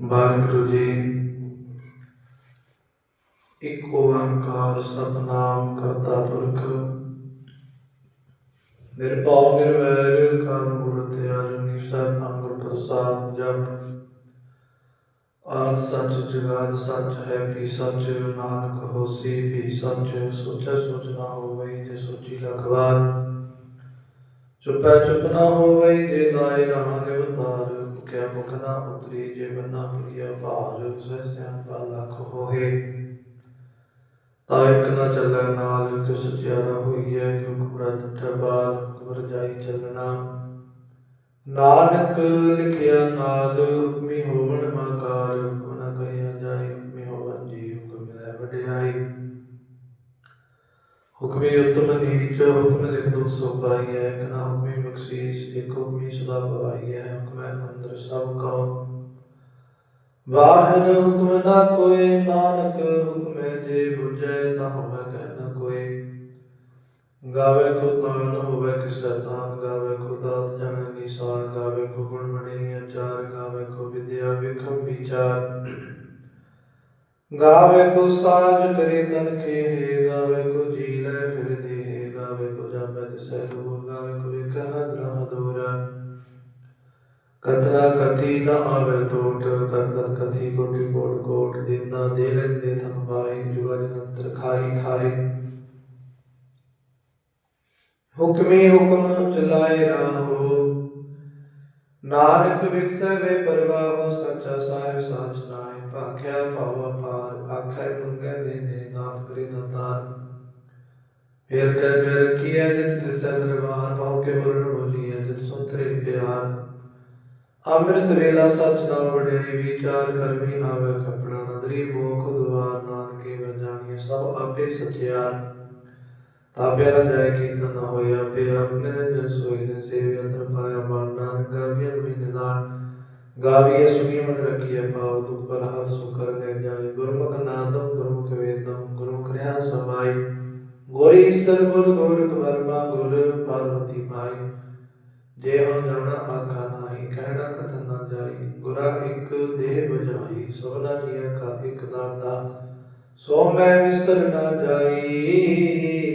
ਵਾਹਿਗੁਰੂ ਜੀ। ਇੱਕ ਓੰਕਾਰ ਸਤਨਾਮ ਕਰਤਾ ਪੁਰਖ। ਨਿਰਭਉ, ਨਿਰਵੈਰ ਕਰਮ ਮੂਰਤ ਅਜੂਨੀ ਸਤਿ ਗੁਰ ਪ੍ਰਸਾਦ ਜਪ। ਆਦ ਸੱਚ, ਜਗਾਦ ਸੱਚ ਹੈ, ਵੀ ਸੱਚ ਨਾਨਕ ਹੋਸੀ, ਵੀ ਸੱਚ ਸੋਚੈ ਸੋਚ ਹੋਵੇ ਜੇ ਸੋਚੀ ਲਖ ਵਾਰ। ਚੁੱਪੈ ਨਾ ਹੋਵੇ ਜੇ ਲਾਇ ਰਹਾ ਨਿਵਤਾਰ ਭੁਖਿਆ ਭੁਖ ਨਾ ਉਤਰੀ ਜੇ ਬੰਨਾ ਪ੍ਰਿਆ ਭਾਰ ਸਹਿ ਸਿਆਣਪਾ ਲਖ ਹੋਏ ਤਾ ਇੱਕ ਨਾ ਚੱਲੈ ਨਾਲ ਕਿਸ ਸਚਿਆਰਾ ਹੋਈਐ ਕਿਉ ਕੂੜਾ ਟੁੱਟੈ ਬਾਲ ਕਬਰ ਜਾਈ ਚੱਲਣਾ। ਨਾਨਕ ਲਿਖਿਆ ਨਾਦ ਹੁਕਮੀ ਹੋਵਣ ਮਾਕਾਰ ਹੁਕਮ ਕਹਿਆ ਜਾਈ ਹੁਕਮੀ ਹੋਵਨ ਜੀ, ਹੁਕਮ ਮਿਲੈ ਵਡਿਆਈ। ਹੁਕਮੀ ਉਤਮ ਨੀਚ, ਹੁਕਮ ਲਿਖ ਦੁਖ ਸੋ ਪਾਈਐ, ਇੱਕ ਨਾ ਹੁਕਮੀ ਬਖਸ਼ੀਸ, ਇੱਕ ਹੁਕਮੀ ਸਦਾ ਭਵਾਈਐ, ਹੁਕਮੈ ਅੰਦਰ ਸਭ ਕਉ ਵਾਹਿਰ ਹੁਕਮ ਨਾ ਕੋਏ ਨਾਨਕ ਹੁਕਮੈ ਜੇ ਬੁਝੈ, ਤਾ ਹਮੈ ਕਹਿ ਨ ਕੋਏ ਗਾਵੇ ਕੋ ਤਾਨ ਹੋਵੇ ਕਿਸ ਤਾਨ ਗਾਵੇ ਕੋ ਦਾਤ ਜਨ ਨਿਸ਼ਾਨ, ਗਾਵੇ ਕੋ ਗੁਣ ਬੜੀਆਂ ਚਾਰ, ਗਾਵੇ ਕੋ ਵਿਦਿਆ ਵਿਖਮ ਵਿਚਾਰ। ਗਾਵੇ ਕੋ ਸਾਜ ਕਰੇ ਤਨ ਖੇ ਗਾਵੇ ਕੋ ਜੀ ਲੈ ਫਿਰ ਦੇ ਗਾਵੇ ਕੋ ਜਾਪੈ ਤਿਸੈ ਦੂਰ, ਗਾਵੇ ਕੋ ਵਿਖ ਹਦਰਾ ਦੂਰਾ। कतना कथी न आवे तोट कथ कथ कथी कोटि कोट कोट देना दे लेन दे थम पाए जुगा जगंतर खाई खाए हुक्मे हुक्म चलाए राहो। नानक विकसय वे परवाहो, सच्चा साहिब साच नाय भाख्या पावा पार, आखै मंगै दे दे नाथ करे दतार फिर कर कर किया जित दिसै दरबार पाँव के मरण बोलिया, जित सुतरे प्यार। ਅੰਮ੍ਰਿਤ ਵੇਲਾ ਸੱਚ ਨਾ ਵਡਿਆਈ ਵਿਚਾਰ ਕਰਮੀ ਆਵੇ ਕਪੜਾ ਨਦਰੀ ਮੋਖ ਦੁਆਰ ਨਾਨਕੇ ਵਜਾਣੀਏ ਸਭ ਆਪੇ ਸਚਿਆਰ। ਤਾਪਿਆ ਨਾ ਜਾਏ ਕੀਰਤਨ ਨਾ ਹੋਏ ਆਪੇ, ਆਪਣੇ ਨਿਰਜਨ ਸੋਈ ਨੇ ਸੇਵਿਆ ਤਰ ਪਾਇਆ ਮਾਨ ਨਾਨਕ ਗਾਵੀਏ ਬੜੀ ਨਿਦਾਨ। ਗਾਵੀਏ ਸੁਣੀ ਮਨ ਰੱਖੀਏ ਭਾਵ ਦੁਖ, ਪਰ ਹੱਥ ਸੁਕਰ ਲੈ ਜਾਏ। ਗੁਰਮੁਖ ਨਾਦਮ ਗੁਰਮੁਖ ਵੇਦਮ ਗੁਰਮੁਖ ਰਿਆ ਸਮਾਈ। ਗੋਰੀ ਈਸਰ, ਗੁਰ ਗੋਰਖ ਵਰਮਾ, ਗੁਰ ਪਾਰਵਤੀ ਮਾਈ। ਜੇ ਹਉ ਜਾਣਾ ਆਖਾ ਨਾਹੀ ਬਜਾਈ ਸਭਨਾ ਜੀਆਂ ਕਾ ਇੱਕ ਦਾਤਾ ਸੋ ਮੈਂ ਵਿਸਰ ਨਾ ਜਾਈ।